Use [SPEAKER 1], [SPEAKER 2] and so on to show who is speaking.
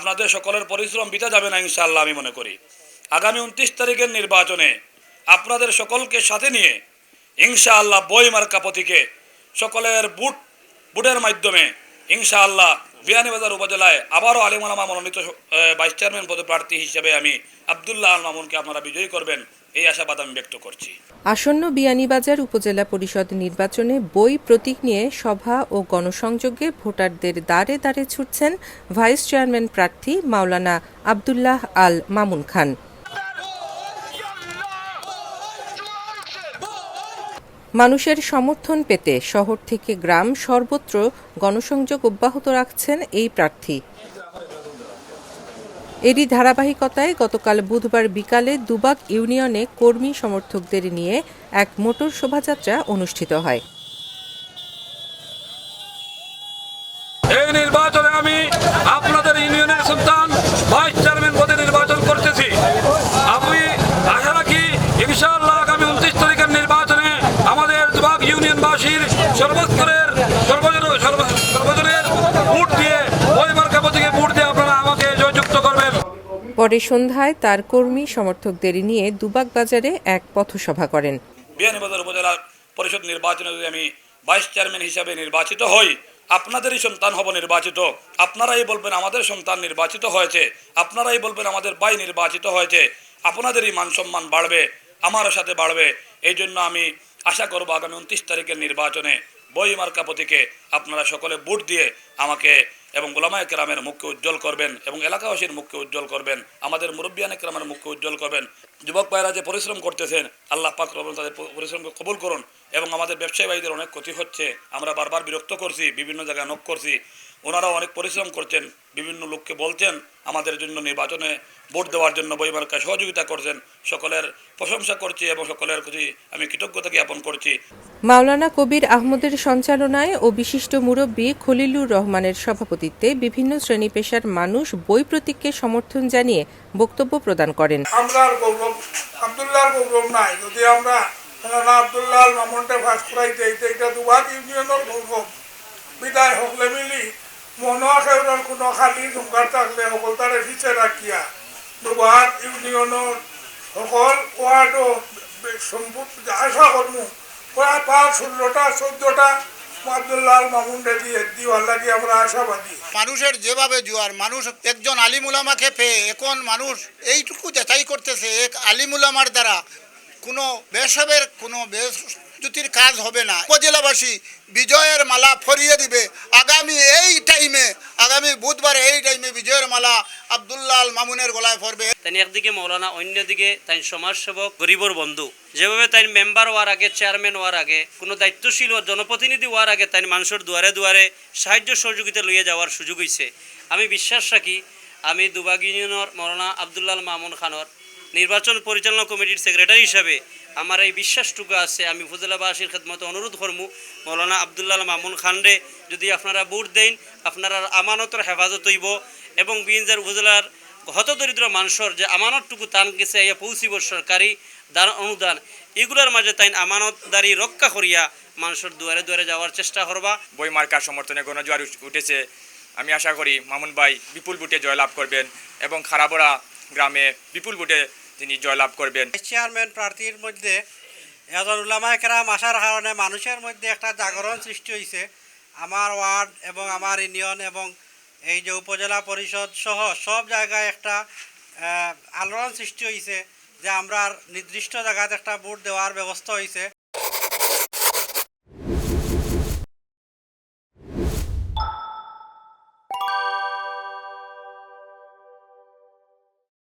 [SPEAKER 1] আপনাদের সকলের পরিশ্রম বিতা যাবে না ইনশাআল্লাহ আমি মনে করি। আগামী উনত্রিশ তারিখের নির্বাচনে আপনাদের সকলকে সাথে নিয়ে ইনশাআল্লাহ বই মার্কা প্রতীকে সকলের বুট বুটের মাধ্যমে ইনশাআল্লাহ বিয়ানীবাজার উপজেলায় আবারও আলিমুলামা মনোনীত ভাইস চেয়ারম্যান পদপ্রার্থী হিসেবে আমি আবদুল্লাহ আল মামুনকে আপনারা বিজয়ী করবেন, এই আশাবাদ আমি ব্যক্ত করছি।
[SPEAKER 2] আসন্ন বিয়ানীবাজার উপজেলা পরিষদ নির্বাচনে বই প্রতীক নিয়ে সভা ও গণসংযোগে ভোটারদের দ্বারে দ্বারে ছুটছেন ভাইস চেয়ারম্যান প্রার্থী মাওলানা আবদুল্লাহ আল মামুন খান। মানুষের সমর্থন পেতে শহর থেকে গ্রাম সর্বত্র গণসংযোগ অব্যাহত রাখছেন এই প্রার্থী। এরই ধারাবাহিকতায় গতকাল বুধবার বিকালে দুবাগ ইউনিয়নে কর্মী সমর্থকদের নিয়ে এক মোটর শোভাযাত্রা অনুষ্ঠিত হয়।
[SPEAKER 1] সর্বস্তরের সর্বজন সর্বজনের ভোট দিয়ে ওই মার্কা প্রতীকে ভোট দিয়ে আপনারা আমাকে জয়যুক্ত করবেন।
[SPEAKER 2] পরে সন্ধ্যায় তার কর্মী সমর্থকদের নিয়ে দুবাগ বাজারে এক পথসভা করেন।
[SPEAKER 1] বিয়ানীবাজার উপজেলা পরিষদ নির্বাচনে যদি আমি ভাইস চেয়ারম্যান হিসাবে নির্বাচিত হই আপনাদেরই সন্তান হব নির্বাচিত। আপনারাই বলবেন আমাদের সন্তান নির্বাচিত হয়েছে। আপনারাই বলবেন আমাদের ভাই নির্বাচিত হয়েছে। আপনাদেরই মান সম্মান বাড়বে আমারও সাথে বাড়বে। এই জন্য আমি আশা করব আগামী উনত্রিশ তারিখের নির্বাচনে বই মার্কা আপনারা সকলে ভোট দিয়ে আমাকে এবং গোলামায় কেরামের মুখকে উজ্জ্বল করবেন এবং এলাকাবাসীর মুখকে উজ্জ্বল করবেন, আমাদের মুরব্বিয়ানে কেরামের মুখকে উজ্জ্বল করবেন। যুবক ভাইরা যে পরিশ্রম করতেছেন, আল্লাহ পাক রবেন তাদের পরিশ্রমকে কবুল করুন এবং আমাদের ব্যবসায়ী ভাইদের অনেক ক্ষতি হচ্ছে। আমরা বারবার বিরক্ত করছি, বিভিন্ন জায়গায় নক করছি। ওনারাও অনেক পরিশ্রম করছেন বিভিন্ন লোককে বলছেন আমাদের জন্য নির্বাচনে ভোট দেওয়ার জন্য বইমার্কায় সহযোগিতা করছেন সকলের প্রশংসা করছি এবং সকলের প্রতি আমি কৃতজ্ঞতা জ্ঞাপন করছি।
[SPEAKER 2] মাওলানা কবির আহমদের সঞ্চালনায় ও বিশিষ্ট মুরব্বী খলিলুর রহমানের সভাপতিত্বে বিভিন্ন শ্রেণি পেশার মানুষ বই প্রতীককে সমর্থন জানিয়ে বক্তব্য প্রদান করেন।
[SPEAKER 3] আমরার গৌরব আবদুল্লাহর গৌরব নাই। যদি আমরা আবদুল্লাহ মামনটা ফাঁস করাই দেই এটা দুবার ইউনিয়নের গৌরব বিদায় হকলে মিলি মনোয়া কোনো খালি ঝুমকার থাকলে সকল পিছে রাখিয়া, দুবার ইউনিয়নের সকল ওয়ার্ডও আশা করমু প্রায় পাঁচ ষোলোটা, চোদ্দটা
[SPEAKER 4] মানুষের যেভাবে জোয়ার, মানুষ একজন আলিমুলামাকে পেয়ে, এখন মানুষ এইটুকু যাচাই করতেছে, এক আলিমুলামার দ্বারা কোনো বেসবের কোনো বেসুতির কাজ হবে না। উপজেলাবাসী বিজয়ের মালা ফরিয়ে দিবে বুধবার এই টাইমে বিজয়ের মালা আবদুল্লাহ মামুনের গলায় পড়বে।
[SPEAKER 5] তাই একদিকে মৌলানা, অন্যদিকে তাই সমাজসেবক গরিবর বন্ধু। যেভাবে তাই মেম্বার হওয়ার আগে, চেয়ারম্যান হওয়ার আগে, কোনো দায়িত্বশীল জনপ্রতিনিধি হওয়ার আগে তাই মানুষের দুয়ারে দুয়ারে সাহায্য সহযোগিতা লইয়ে যাওয়ার সুযোগ হয়েছে আমি বিশ্বাস রাখি, আমি দুবাগ ইউনিয়নের মৌলানা আবদুল্লাহ মামুন খানর নির্বাচন পরিচালনা কমিটির সেক্রেটারি হিসাবে আমার এই বিশ্বাসটুকু আছে, আমি উপজেলাবাসীর খেদমতে অনুরোধ করমু। মৌলানা আবদুল্লাহ মামুন খানরে যদি আপনারা ভোট দেন, আপনারা আমানতের হেফাজত হইব। এবং বিঞ্জার উপজেলার হতদরিদ্র মানুষের যে আমানতটুকু তান গেছে ইয়া পৌঁছিব সরকারি দান অনুদান, এগুলোর মাঝে তাই আমানতদারি রক্ষা করিয়া মানুষের দুয়ারে দুয়ারে যাওয়ার চেষ্টা করবা।
[SPEAKER 6] বই মার্কার সমর্থনে গণজোয়ার উঠ- উঠেছে। আমি আশা করি মামুন ভাই বিপুল বুটে জয়লাভ করবেন এবং খারাপড়া গ্রামে বিপুল বুটে তিনি জয়লাভ করবেন।
[SPEAKER 7] চেয়ারম্যান প্রার্থীর মধ্যে এজন উলামা কেরাম আসার কারণে মানুষের মধ্যে একটা জাগরণ সৃষ্টি হয়েছে আমার ওয়ার্ড এবং আমার ইউনিয়ন এবং এই যে উপজেলা পরিষদ সহ সব জায়গায় একটা আলোড়ন সৃষ্টি হয়েছে যে আমরা নির্দিষ্ট জায়গাতে একটা ভোট দেওয়ার ব্যবস্থা হয়েছে